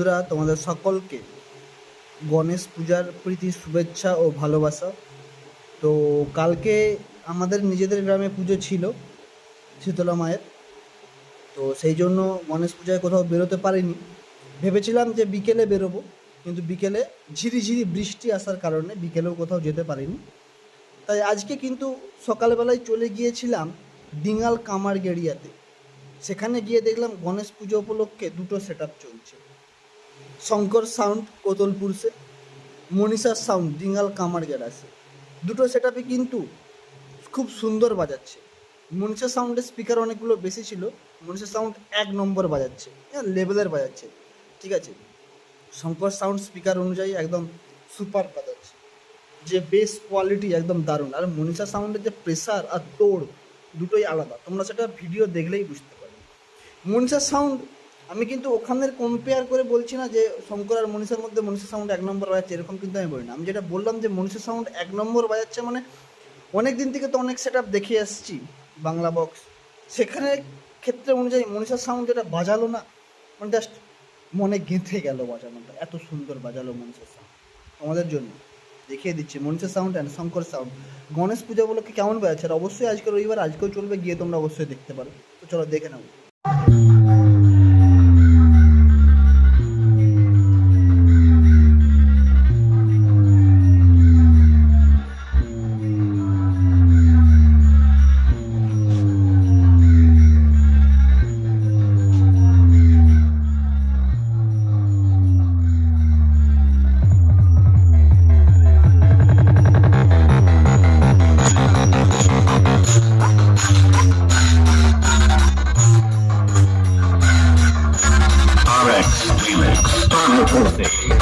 বন্ধুরা, তোমাদের সকলকে গণেশ পূজার প্রীতি, শুভেচ্ছা ও ভালোবাসা। তো কালকে আমাদের নিজেদের গ্রামে পুজো ছিল শীতলা মায়ের। তো সেই জন্য গণেশ পূজায় কোথাও বেরোতে পারিনি। ভেবেছিলাম যে বিকেলে বেরোবো, কিন্তু বিকেলে ঝিরিঝিরি বৃষ্টি আসার কারণে বিকেলেও কোথাও যেতে পারিনি। তাই আজকে কিন্তু সকালবেলায় চলে গিয়েছিলাম ডিঙাল কামার গেড়িয়াতে সেখানে গিয়ে দেখলাম গণেশ পুজো উপলক্ষে দুটো সেট চলছে। শঙ্কর সাউন্ড কোতলপুরসে, মনীষার সাউন্ড ডিঙ্গাল কামার গ্যারাসে দুটো সেট আপে কিন্তু খুব সুন্দর বাজাচ্ছে। মনীষা সাউন্ডের স্পিকার অনেকগুলো বেশি ছিল, মনীষা সাউন্ড এক নম্বর বাজাচ্ছে হ্যাঁ লেভেলের বাজাচ্ছে, ঠিক আছে? শঙ্কর সাউন্ড স্পিকার অনুযায়ী একদম সুপার বাজাচ্ছে। যে বেস কোয়ালিটি একদম দারুণ, আর মনীষা সাউন্ডের যে প্রেসার আর তোড় দুটোই আলাদা, তোমরা সেটা ভিডিও দেখলেই বুঝতে পারবে। মনীষা সাউন্ড আমি কিন্তু ওখানের কম্পেয়ার করে বলছি না যে শঙ্কর আর মনীষার মধ্যে মনীষা সাউন্ড এক নম্বর বাজাচ্ছে, এরকম কিন্তু আমি বলি না। আমি যেটা বললাম যে মনীষা সাউন্ড এক নম্বর বাজাচ্ছে মানে অনেক দিন থেকে তো অনেক সেট আপ দেখে আসছি বাংলা বক্স সেখানে ক্ষেত্রে অনুযায়ী মনীষা সাউন্ড যেটা বাজালো না মানে জাস্ট মনে গেঁথে গেল বাজানোটা, এত সুন্দর বাজালো মনীষা সাউন্ড আমাদের জন্য। দেখিয়ে দিচ্ছি, Manisha sound and Shankar sound Ganesh Puja উপলক্ষে কেমন বাজাচ্ছে? আর অবশ্যই আজকে রবিবার, আজকেও চলবে, গিয়ে তোমরা অবশ্যই দেখতে পারো। তো চলো দেখে নাও। which one's Nick?